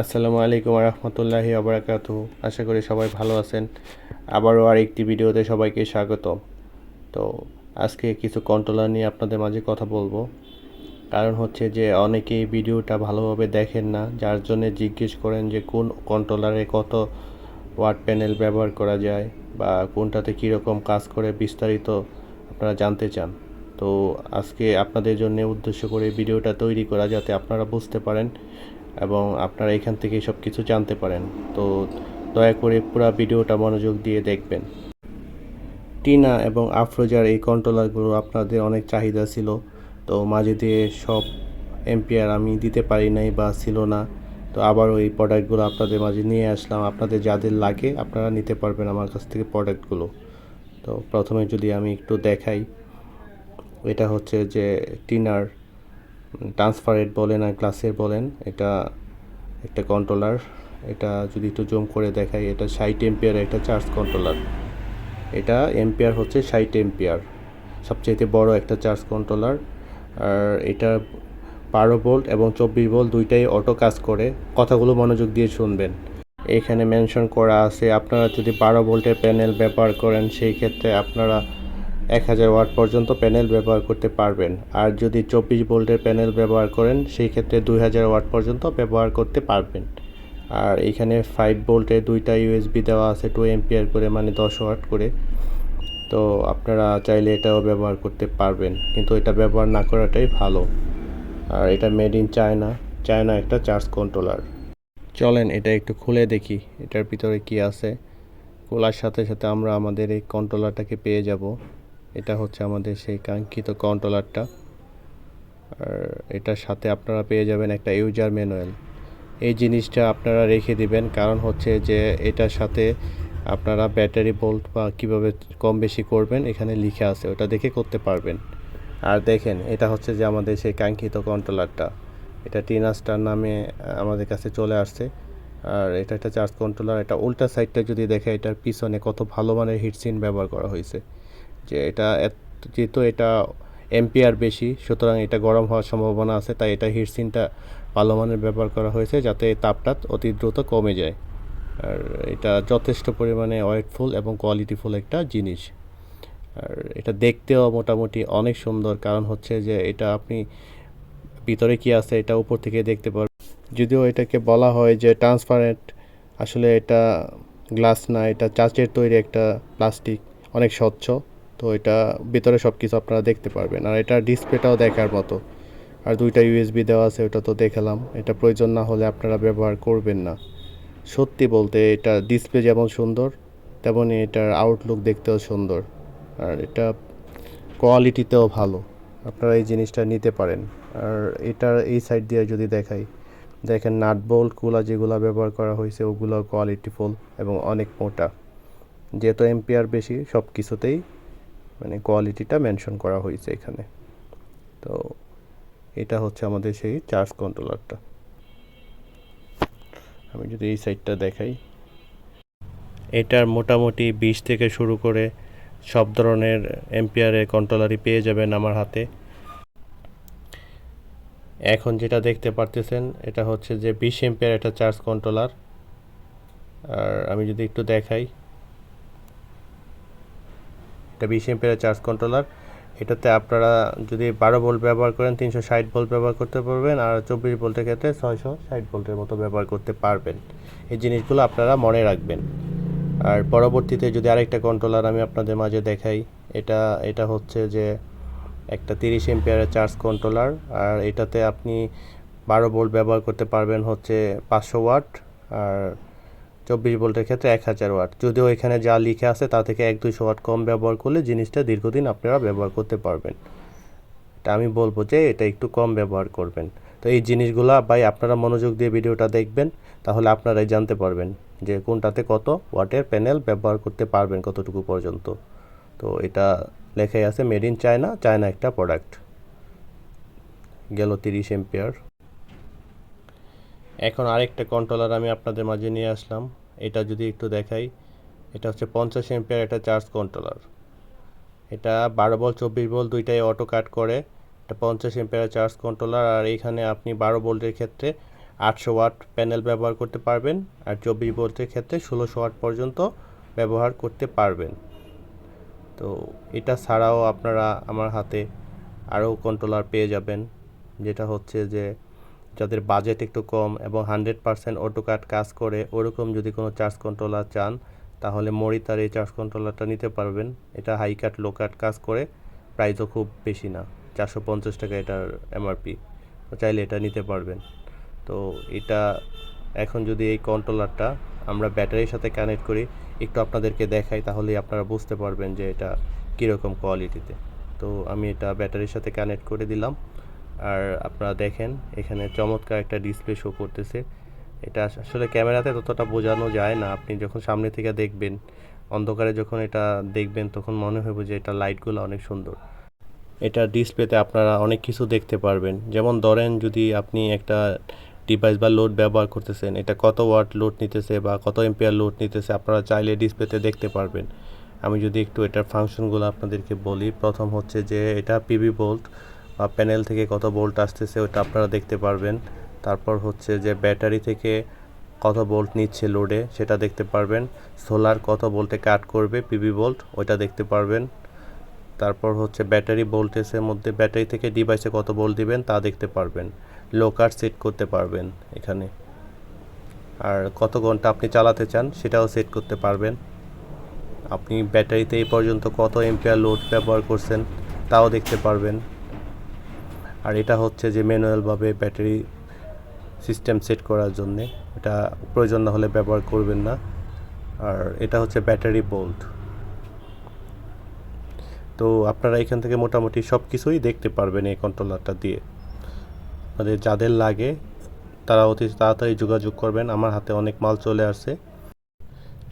আসসালামু আলাইকুম রহমতুল্লাহি আবরাকাত আশা করি সবাই ভালো আছেন। আবারও আরেকটি ভিডিওতে সবাইকে স্বাগত। তো আজকে কিছু কন্ট্রোলার নিয়ে আপনাদের মাঝে কথা বলব। কারণ হচ্ছে যে অনেকেই ভিডিওটা ভালোভাবে দেখেন না, যার জন্য জিজ্ঞেস করেন যে কোন কন্ট্রোলারে কত ওয়াট প্যানেল ব্যবহার করা যায় বা কোনটাতে কীরকম কাজ করে বিস্তারিত আপনারা জানতে চান। তো আজকে আপনাদের জন্য উদ্দেশ্য করে ভিডিওটা তৈরি করা যাতে আপনারা বুঝতে পারেন। এবং আপনারা এখান থেকে সব কিছু জানতে পারেন। তো দয়া করে পুরো ভিডিওটা মনোযোগ দিয়ে দেখবেন। টিনা এবং আফরোজার এই কন্ট্রোলারগুলো আপনাদের অনেক চাহিদা ছিল। তো মাঝে দিয়ে সব এম্পিয়ার আমি দিতে পারি নাই বা ছিল না। তো আবারও এই প্রোডাক্টগুলো আপনাদের মাঝে নিয়ে আসলাম। আপনাদের যাদের লাগে আপনারা নিতে পারবেন আমার কাছ থেকে প্রোডাক্টগুলো। তো প্রথমে যদি আমি একটু দেখাই, এটা হচ্ছে যে টিনার ট্রান্সফারেট বলেন আর গ্লাসের বলেন, এটা একটা কন্ট্রোলার এটা যদি একটু জুম করে দেখাই, এটা ষাট এম্পিয়ার একটা চার্জ কন্ট্রোলার এটা এম্পিয়ার হচ্ছে ষাট এম্পিয়ার সবচেয়ে বড় একটা চার্জ কন্ট্রোলার আর এটা বারো ভোল্ট এবং চব্বিশ ভোল্ট দুইটাই অটো কাজ করে। কথাগুলো মনোযোগ দিয়ে শুনবেন। এখানে মেনশন করা আছে, আপনারা যদি বারো ভোল্টের প্যানেল ব্যবহার করেন, সেই ক্ষেত্রে আপনারা এক হাজার ওয়াট পর্যন্ত প্যানেল ব্যবহার করতে পারবেন। আর যদি চব্বিশ ভোল্টের প্যানেল ব্যবহার করেন, সেই ক্ষেত্রে দুই হাজার ওয়াট পর্যন্ত ব্যবহার করতে পারবেন। আর এখানে ফাইভ ভোল্টের দুইটা ইউএসবি দেওয়া আছে টু এম্পিয়ার করে মানে দশ ওয়াট করে। তো আপনারা চাইলে এটাও ব্যবহার করতে পারবেন। কিন্তু এটা ব্যবহার না করাটাই ভালো। আর এটা মেড ইন চায়না চায়না একটা চার্জ কন্ট্রোলার চলেন এটা একটু খুলে দেখি, এটার ভিতরে কি আছে। খোলার সাথে সাথে আমরা আমাদের এই কন্ট্রোলারটাকে পেয়ে যাব। এটা হচ্ছে আমাদের সেই কাঙ্ক্ষিত কন্ট্রোলারটা আর এটার সাথে আপনারা পেয়ে যাবেন একটা ইউজার ম্যানুয়াল এই জিনিসটা আপনারা রেখে দিবেন, কারণ হচ্ছে যে এটার সাথে আপনারা ব্যাটারি বোল্ট বা কীভাবে কম বেশি করবেন, এখানে লিখে আছে, ওটা দেখে করতে পারবেন। আর দেখেন, এটা হচ্ছে যে আমাদের সেই কাঙ্ক্ষিত কন্ট্রোলারটা এটা টিনাস্টার নামে আমাদের কাছে চলে আসছে। আর এটা একটা চার্জ কন্ট্রোলার এটা উল্টা সাইডটা যদি দেখে, এটার পিছনে কত ভালো মানের হিটসিন ব্যবহার করা হয়েছে। যে এটা যেহেতু এটা এম্পিয়ার বেশি, সুতরাং এটা গরম হওয়ার সম্ভাবনা আছে, তাই এটা হিটসিনটা ভালো মানের ব্যবহার করা হয়েছে যাতে তাপটা অতি দ্রুত কমে যায়। আর এটা যথেষ্ট পরিমাণে ওয়েটফুল এবং কোয়ালিটিফুল একটা জিনিস। আর এটা দেখতেও মোটামুটি অনেক সুন্দর, কারণ হচ্ছে যে এটা আপনি ভিতরে কি আছে এটা উপর থেকে দেখতে পারবেন যদিও এটাকে বলা হয় যে ট্রান্সপারেন্ট আসলে এটা গ্লাস না, এটা চাচের তৈরি একটা প্লাস্টিক অনেক স্বচ্ছ। তো এটা ভিতরে সব কিছু আপনারা দেখতে পারবেন। আর এটা ডিসপ্লেটাও দেখার মতো। আর দুইটা ইউএসবি দেওয়া আছে, ওটা তো দেখালাম। এটা প্রয়োজন না হলে আপনারা ব্যবহার করবেন না। সত্যি বলতে এটা ডিসপ্লে যেমন সুন্দর তেমনই এটার আউটলুক দেখতেও সুন্দর। আর এটা কোয়ালিটিতেও ভালো। আপনারা এই জিনিসটা নিতে পারেন। আর এটার এই সাইড দিয়ে যদি দেখাই, দেখেন নাট কুলা যেগুলো ব্যবহার করা হয়েছে ওগুলো কোয়ালিটিফুল এবং অনেক মোটা। যেহেতু এম্পিয়ার বেশি সব কিছুতেই মানে কোয়ালিটিটা মেনশন করা হয়েছে এখানে। তো এটা হচ্ছে আমাদের সেই চার্জ কন্ট্রোলারটা আমি যদি এই সাইডটা দেখাই। এটার মোটামুটি বিশ থেকে শুরু করে সব ধরনের এম্পিয়ারের কন্ট্রোলারই পেয়ে যাবেন আমার হাতে। এখন যেটা দেখতে পারতেছেন, এটা হচ্ছে যে বিশ এম্পিয়ার একটা চার্জ কন্ট্রোলার আর আমি যদি একটু দেখাই। এটা বিশ এম্পিয়ারের চার্জ কন্ট্রোলার এটাতে আপনারা যদি বারো ভোল্ট ব্যবহার করেন, তিনশো ষাট ভোল্ট ব্যবহার করতে পারবেন আর চব্বিশ ভোল্টের ক্ষেত্রে ছয়শো ষাট ভোল্টের মতো ব্যবহার করতে পারবেন। এই জিনিসগুলো আপনারা মনে রাখবেন। আর পরবর্তীতে যদি আরেকটা কন্ট্রোলার আমি আপনাদের মাঝে দেখাই, এটা এটা হচ্ছে যে একটা তিরিশ এম্পিয়ারের চার্জ কন্ট্রোলার আর এটাতে আপনি বারো ভোল্ট ব্যবহার করতে পারবেন হচ্ছে পাঁচশো ওয়াট আর চব্বিশ ভোল্টের ক্ষেত্রে এক হাজার ওয়াট। যদিও এখানে যা লিখে আছে তা থেকে এক দুইশো ওয়াট কম ব্যবহার করলে জিনিসটা দীর্ঘদিন আপনারা ব্যবহার করতে পারবেন। এটা আমি বলব যে এটা একটু কম ব্যবহার করবেন। তো এই জিনিসগুলো ভাই আপনারা মনোযোগ দিয়ে ভিডিওটা দেখবেন, তাহলে আপনারাই জানতে পারবেন যে কোনটাতে কত ওয়াটের প্যানেল ব্যবহার করতে পারবেন কতটুকু পর্যন্ত। তো এটা লেখাই আছে মেড ইন চায়না চায়না একটা প্রোডাক্ট। গেল তিরিশ এম্পিয়ার। এখন আরেকটা কন্ট্রোলার আমি আপনাদের মাঝে নিয়ে আসলাম। এটা যদি একটু দেখাই, এটা হচ্ছে পঞ্চাশ এম্পিয়ার একটা চার্জ কন্ট্রোলার এটা বারো বল চব্বিশ বল দুইটাই অটো কাট করে, এটা পঞ্চাশ এম্পিয়ার চার্জ কন্ট্রোলার আর এইখানে আপনি বারো বোল্টের ক্ষেত্রে আটশো ওয়াট প্যানেল ব্যবহার করতে পারবেন, আর চব্বিশ বোল্টের ক্ষেত্রে ষোলোশো ওয়াট পর্যন্ত ব্যবহার করতে পারবেন। তো এটা ছাড়াও আপনারা আমার হাতে আরও কন্ট্রোলার পেয়ে যাবেন, যেটা হচ্ছে যে যাদের বাজেট একটু কম এবং হান্ড্রেড পারসেন্ট অটোকাট কাজ করে, ওরকম যদি কোনো চার্জ কন্ট্রোলার চান, তাহলে মরিতার এই চার্জ কন্ট্রোলারটা নিতে পারবেন। এটা হাই কাট লো কাট কাজ করে, প্রাইসও খুব বেশি না, চারশো পঞ্চাশ টাকা এটার এমআরপি। তো চাইলে এটা নিতে পারবেন। তো এটা এখন যদি এই কন্ট্রোলারটা আমরা ব্যাটারির সাথে কানেক্ট করি, একটু আপনাদেরকে দেখাই, তাহলেই আপনারা বুঝতে পারবেন যে এটা কীরকম কোয়ালিটিতে। তো আমি এটা ব্যাটারির সাথে কানেক্ট করে দিলাম। আর আপনারা দেখেন, এখানে চমৎকার একটা ডিসপ্লে শো করতেছে। এটা আসলে ক্যামেরাতে ততটা বোঝানো যায় না। আপনি যখন সামনে থেকে দেখবেন, অন্ধকারে যখন এটা দেখবেন, তখন মনে হবে যে এটা লাইটগুলো অনেক সুন্দর। এটা ডিসপ্লেতে আপনারা অনেক কিছু দেখতে পারবেন। যেমন ধরেন, যদি আপনি একটা ডিভাইস বা লোড ব্যবহার করতেছেন, এটা কত ওয়াট লোড নিতেছে বা কত এম্পিয়ার লোড নিতেছে, আপনারা চাইলে ডিসপ্লেতে দেখতে পারবেন। আমি যদি একটু এটার ফাংশনগুলো আপনাদেরকে বলি, প্রথম হচ্ছে যে এটা পিভি বোল্ট প্যানেল থেকে কত বোল্ট আসতেছে ওটা আপনারা দেখতে পারবেন। তারপর হচ্ছে যে ব্যাটারি থেকে কত বোল্ট নিচ্ছে লোডে সেটা দেখতে পারবেন। সোলার কত ভোল্টে কাট করবে পিবি বোল্ট ওইটা দেখতে পারবেন। তারপর হচ্ছে ব্যাটারি ভোল্টেজের মধ্যে ব্যাটারি থেকে ডিভাইসে কত ভোল্ট দিবেন তা দেখতে পারবেন। লোকার সেট করতে পারবেন এখানে। আর কত ঘণ্টা আপনি চালাতে চান সেটাও সেট করতে পারবেন। আপনি ব্যাটারিতে এই পর্যন্ত কত এম্পিয়ার লোড ব্যবহার করছেন তাও দেখতে পারবেন। আর এটা হচ্ছে যে ম্যানুয়ালভাবে ব্যাটারি সিস্টেম সেট করার জন্যে। এটা প্রয়োজন না হলে ব্যবহার করবেন না। আর এটা হচ্ছে ব্যাটারি বোল্ট। তো আপনারা এখান থেকে মোটামুটি সব কিছুই দেখতে পারবেন এই কন্ট্রোলারটা দিয়ে। আপনাদের যাদের লাগে, তারা অতি তাড়াতাড়ি যোগাযোগ করবেন। আমার হাতে অনেক মাল চলে আসছে।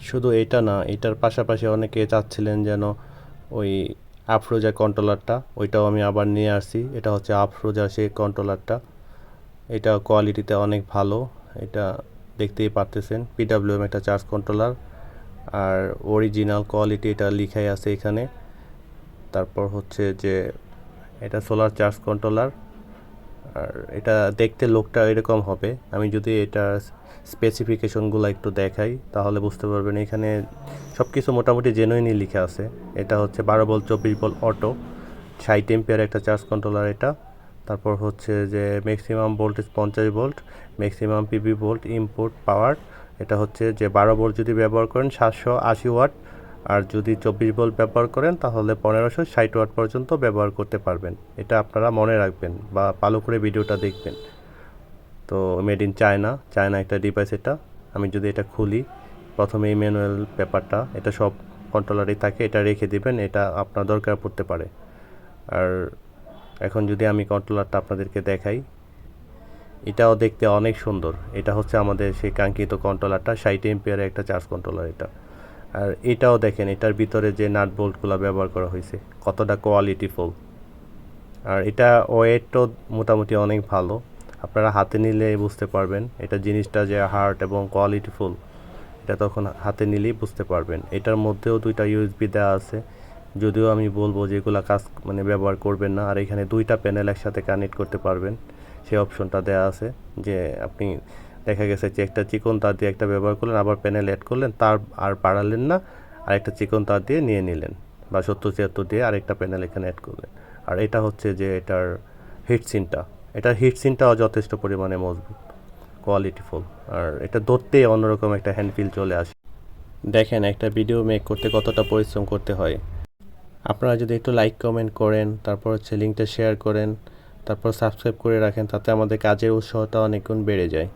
শুধু এটা না, এটার পাশাপাশি অনেকে চাচ্ছিলেন যেন ওই আফরোজা কন্ট্রোলারটা ওইটাও আমি আবার নিয়ে আসছি। এটা হচ্ছে আফরোজা সেই কন্ট্রোলারটা এটা কোয়ালিটিতে অনেক ভালো, এটা দেখতেই পারতেছেন। পিডাব্লিউএম একটা চার্জ কন্ট্রোলার আর অরিজিনাল কোয়ালিটি এটা লিখাই আছে এখানে। তারপর হচ্ছে যে, এটা সোলার চার্জ কন্ট্রোলার আর এটা দেখতে লোকটা এরকম হবে। আমি যদি এটার স্পেসিফিকেশনগুলো একটু দেখাই, তাহলে বুঝতে পারবেন এখানে সব কিছু মোটামুটি জেনুইনই লেখা আছে। এটা হচ্ছে বারো বল চব্বিশ বল অটো ষাট এম্পিয়ার একটা চার্জ কন্ট্রোলার এটা। তারপর হচ্ছে যে ম্যাক্সিমাম ভোল্টেজ পঞ্চাশ volt maximum PV volt input power এটা হচ্ছে যে বারো ভোল্ট যদি ব্যবহার করেন সাতশো আশি ওয়াট আর যদি চব্বিশ ভোল্ট ব্যবহার করেন তাহলে পনেরোশো ষাট ওয়াট পর্যন্ত ব্যবহার করতে পারবেন। এটা আপনারা মনে রাখবেন বা ভালো করে ভিডিওটা দেখবেন। তো মেড ইন চায়না চায়না একটা ডিভাইস এটা। আমি যদি এটা খুলি, প্রথমে এই ম্যানুয়াল পেপারটা এটা সব কন্ট্রোলারই থাকে, এটা রেখে দিবেন, এটা আপনার দরকার পড়তে পারে। আর এখন যদি আমি কন্ট্রোলারটা আপনাদেরকে দেখাই, এটাও দেখতে অনেক সুন্দর। এটা হচ্ছে আমাদের সেই কাঙ্ক্ষিত কন্ট্রোলারটা ষাট এম্পিয়ারের একটা চার্জ কন্ট্রোলার এটা। আর এটাও দেখেন, এটার ভিতরে যে নাট বোল্টগুলো ব্যবহার করা হয়েছে, কতটা কোয়ালিটিফুল আর এটা ওয়েটও মোটামুটি অনেক ভালো। আপনারা হাতে নিলে বুঝতে পারবেন, এটা জিনিসটা যে হার্ড এবং কোয়ালিটিফুল, এটা তখন হাতে নিলেই বুঝতে পারবেন। এটার মধ্যেও দুইটা ইউএসবি দেওয়া আছে, যদিও আমি বলব যে এগুলো কাজ মানে ব্যবহার করবেন না, আর এখানে দুইটা প্যানেল একসাথে কানেক্ট করতে পারবেন, সেই অপশনটা দেওয়া আছে যে আপনি দেখা গেছে যে একটা চিকন তার দিয়ে একটা ব্যবহার করলেন, আবার প্যানেল অ্যাড করলেন, তার আর বাড়ালেন না, আর একটা চিকন তার দিয়ে নিয়ে নিলেন, বা সত্তর ছিয়াত্তর দিয়ে আরেকটা প্যানেল এখানে অ্যাড করলেন। আর এটা হচ্ছে যে এটার হিট সিনটা এটার হিট সিনটাও যথেষ্ট পরিমাণে মজবুত কোয়ালিটিফুল আর এটা ধরতেই অন্যরকম একটা হ্যান্ড ফিল চলে আসে। দেখেন, একটা ভিডিও মেক করতে কতটা পরিশ্রম করতে হয়। আপনারা যদি একটু লাইক কমেন্ট করেন, তারপর হচ্ছে লিঙ্কটা শেয়ার করেন, তারপর সাবস্ক্রাইব করে রাখেন, তাতে আমাদের কাজের উৎসাহটা অনেক গুণ বেড়ে যায়।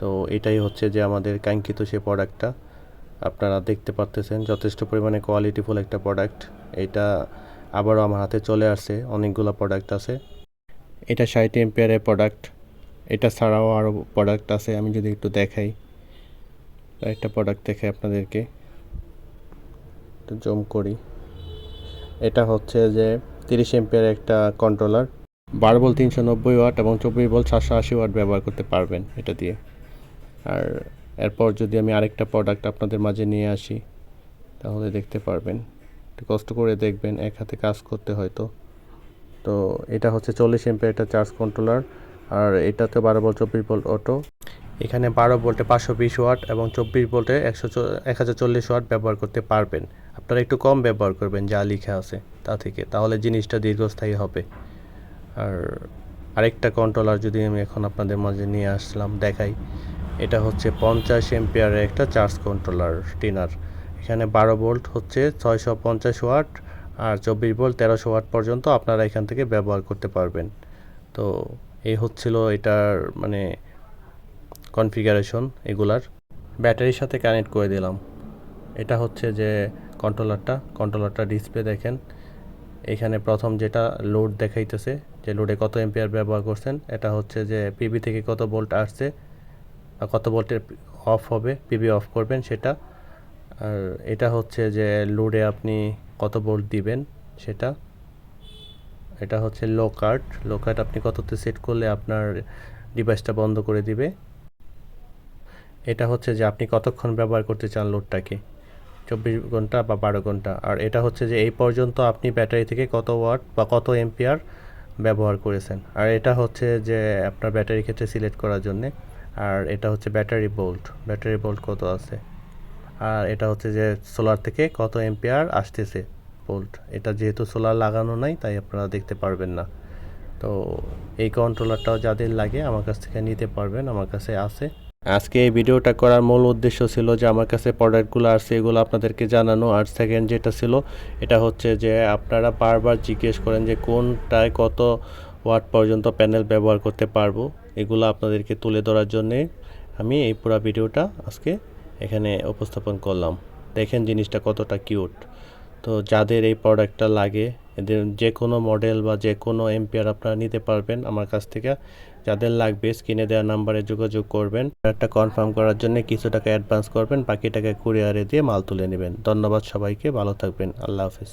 তো এটাই হচ্ছে যে আমাদের কাঙ্ক্ষিত সে প্রোডাক্টটা আপনারা দেখতে পারতেছেন যথেষ্ট পরিমাণে কোয়ালিটিফুল একটা প্রোডাক্ট এটা আবারও আমার হাতে চলে আসছে, অনেকগুলো প্রোডাক্ট আছে। এটা ষাট এম্পিয়ারের প্রোডাক্ট এটা ছাড়াও আরও প্রোডাক্ট আছে, আমি যদি একটু দেখাই। একটা প্রোডাক্ট দেখে আপনাদেরকে। একটু জম করি। এটা হচ্ছে যে তিরিশ এম্পিয়ার একটা কন্ট্রোলার বারো বল তিনশো নব্বই ওয়াট এবং চব্বিশ বল সাতশো আশি ওয়াট ব্যবহার করতে পারবেন এটা দিয়ে। আর এরপর যদি আমি আরেকটা প্রোডাক্ট আপনাদের মাঝে নিয়ে আসি, তাহলে দেখতে পারবেন। একটু কষ্ট করে দেখবেন, এক হাতে কাজ করতে হয়তো। তো এটা হচ্ছে চল্লিশ এম্পিয়ার একটা চার্জ কন্ট্রোলার, আর এটাতে বারো ভোল্ট চব্বিশ ভোল্ট অটো এখানে বারো ভোল্টে পাঁচশো বিশ ওয়াট এবং চব্বিশ ভোল্টে একশো এক হাজার চল্লিশ ওয়াট ব্যবহার করতে পারবেন। আপনারা একটু কম ব্যবহার করবেন যা লিখা আছে তা থেকে, তাহলে জিনিসটা দীর্ঘস্থায়ী হবে। আর আরেকটা কন্ট্রোলার যদি আমি এখন আপনাদের মাঝে নিয়ে আসলাম, দেখাই। এটা হচ্ছে পঞ্চাশ এমপিয়ারের একটা চার্জ কন্ট্রোলার, টিনার। এখানে বারো ভোল্ট হচ্ছে ছয়শো পঞ্চাশ ওয়াট আর চব্বিশ ভোল্ট তেরোশো ওয়াট পর্যন্ত আপনারা এখান থেকে ব্যবহার করতে পারবেন। তো এই হচ্ছিল এটার মানে কনফিগারেশন এগুলার। ব্যাটারির সাথে কানেক্ট করে দিলাম। এটা হচ্ছে যে কন্ট্রোলারটা কন্ট্রোলারটা ডিসপ্লে দেখেন। এখানে প্রথম যেটা লোড দেখাইতেছে, যে লোডে কত এম্পিয়ার ব্যবহার করছেন, এটা হচ্ছে যে পিবি থেকে কত ভোল্ট আসছে কত ভোল্টের অফ হবে পিবি অফ করবেন সেটা। আর এটা হচ্ছে যে লোডে আপনি ভোল্ট দিবেন সেটা? এটা হচ্ছে লো কার্ট লো কার্ট আপনি কততে সেট করলে আপনার ডিভাইসটা বন্ধ করে দিবে? এটা হচ্ছে যে আপনি কতক্ষণ ব্যবহার করতে চান লোডটাকে? চব্বিশ ঘণ্টা বা বারো ঘণ্টা। আর এটা হচ্ছে যে এই পর্যন্ত আপনি ব্যাটারি থেকে কত ওয়াট বা কত এম্পিয়ার ব্যবহার করেছেন। আর এটা হচ্ছে যে আপনার ব্যাটারি ক্ষেত্রে সিলেক্ট করার জন্যে। আর এটা হচ্ছে ব্যাটারি বোল্ট ব্যাটারি বোল্ট কত আছে? আর এটা হচ্ছে যে সোলার থেকে কত এম্পিয়ার আসতেছে বোল্ট এটা যেহেতু সোলার লাগানো নাই, তাই আপনারা দেখতে পারবেন না। তো এই কন্ট্রোলারটাও যাদের লাগে আমার কাছ থেকে নিতে পারবেন, আমার কাছে আছে। আজকে এই ভিডিওটা করার মূল উদ্দেশ্য ছিল যে আমার কাছে প্রোডাক্টগুলো আসছে এগুলো আপনাদেরকে জানানো। আর সেকেন্ড যেটা ছিল, এটা হচ্ছে যে আপনারা বারবার জিজ্ঞেস করেন যে কোনটায় কত ওয়াট পর্যন্ত প্যানেল ব্যবহার করতে পারব। এগুলো আপনাদেরকে তুলে ধরার জন্যে আমি এই পুরো ভিডিওটা আজকে এখানে উপস্থাপন করলাম। দেখেন জিনিসটা কতটা কিউট তো যাদের এই প্রোডাক্টটা লাগে, এদের যে কোনো মডেল বা যে কোনো এম্পিয়ার আপনারা নিতে পারবেন আমার কাছ থেকে। যাদের লাগবে স্ক্রিনে দেওয়া নাম্বারে যোগাযোগ করবেন। একটা কনফার্ম করার জন্য কিছু টাকা অ্যাডভান্স করবেন, বাকি টাকা কুরিয়ারে দিয়ে মাল তুলে নেবেন। ধন্যবাদ সবাইকে, ভালো থাকবেন। আল্লাহ হাফিজ।